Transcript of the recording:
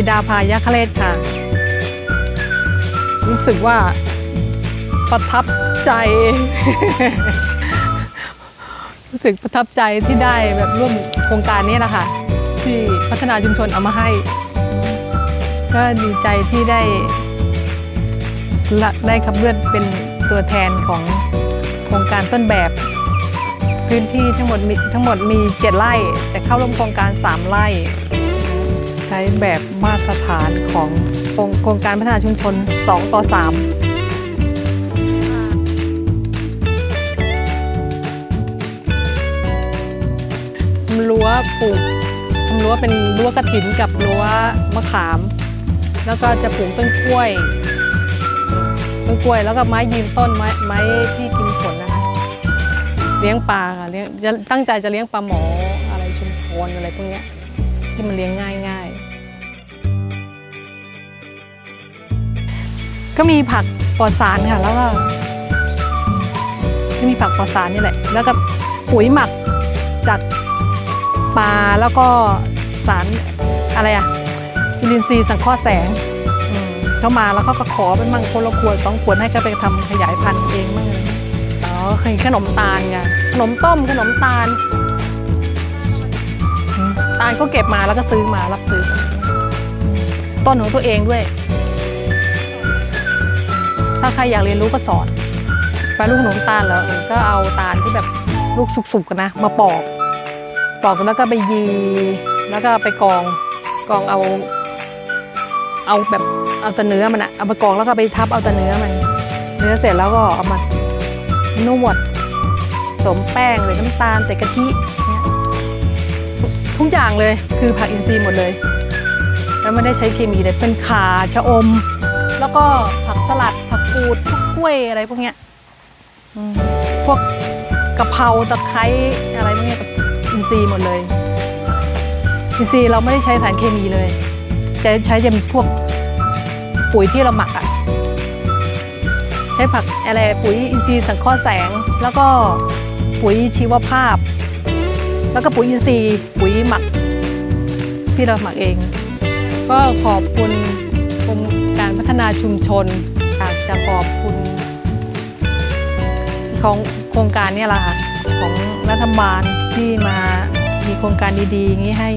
ิดาภายะคะเลศค่ะ รู้สึกว่าประทับใจ รู้สึกประทับใจที่ได้แบบร่วมโครงการนี้นะคะที่พัฒนาชุมชนเอามาให้ ก็ดีใจที่ได้ได้ขับเลือดเป็นตัวแทนของโครงการต้นแบบ พื้นที่ทั้งหมดมีทั้งหมดมี 7 ไร่ แต่เข้าร่วมโครงการ 3 ไร่ ช้แบบมาตรฐานของโครงการพัฒนาชุมชน 2 ต่อ3ทำรั้วปลูกทำรั้วเป็นรั้วกระถินกับรั้วมะขาม แล้วก็จะปลูกต้นกล้วย ต้นกล้วยแล้วก็ไม้ยืนต้นไม้ไม้ที่กินผลนะคะเลี้ยงปลาค่ะเลี้ยงจะตั้งใจจะเลี้ยงปลาหมออะไรชุมพรอะไรพวกนี้ที่มันเลี้ยงง่ายง่าย ก็มีผักปลอดสารค่ะ แล้วก็มีผักปลอดสารนี่แหละ แล้วก็ปุ๋ยหมักจากปลาแล้วก็สารอะไรอะจุลินทรีย์สังเคราะห์แสงอืมเข้ามาแล้วเขาก็ขอเป็นมั่งคนละขวดสองขวดให้เขาไปทำขยายพันธุ์เองมั่งอะไรอ๋อเคยขนมตาลไงขนมต้มขนมตาล ตาลก็เก็บมาแล้วก็ซื้อมารับซื้อ ต้นของตัวเองด้วย ถ้าใครอยากเรียนรู้ก็สอนไปลูกขนมตาลแล้วเอก็เอาตาลที่แบบลูกสุกๆกันนะ มาปอกปอกแล้วก็ไปยี แล้วก็ไปกองกองเอา เอาแบบเอาแต่เนื้อมันอะเอาไปกองแล้วก็ไปทับเอาแต่เนื้อมัน เนื้อเสร็จแล้วก็เอามานวดสมแป้งเลยน้ำตาลแต่กะทิทุกอย่างเลยคือผักอินทรีย์หมดเลย แล้วไม่ได้ใช้เคมีเลยเป็นขาชะอม แล้วก็ผักสลัดผักกูดพวกกล้วยอะไรพวกเนี้ยพวกกะเพราตะไคร้อะไรพวกเนี้ยอินทรีย์หมดเลยอินทรีย์เราไม่ได้ใช้สารเคมีเลยจะใช้จะเป็นพวกปุ๋ยที่เราหมักอะใช้ผักอะไรปุ๋ยอินทรีย์สังเคราะห์แสง แล้วก็ปุ๋ยชีวภาพ แล้วก็ปุ๋ยอินทรีย์ปุ๋ยหมักที่เราหมักเอง ก็ขอบคุณกรม การพัฒนาชุมชนอยากจะขอบคุณของโครงการนี่แหละค่ะของรัฐบาลที่มามีโครงการดีๆอย่างนี้ให้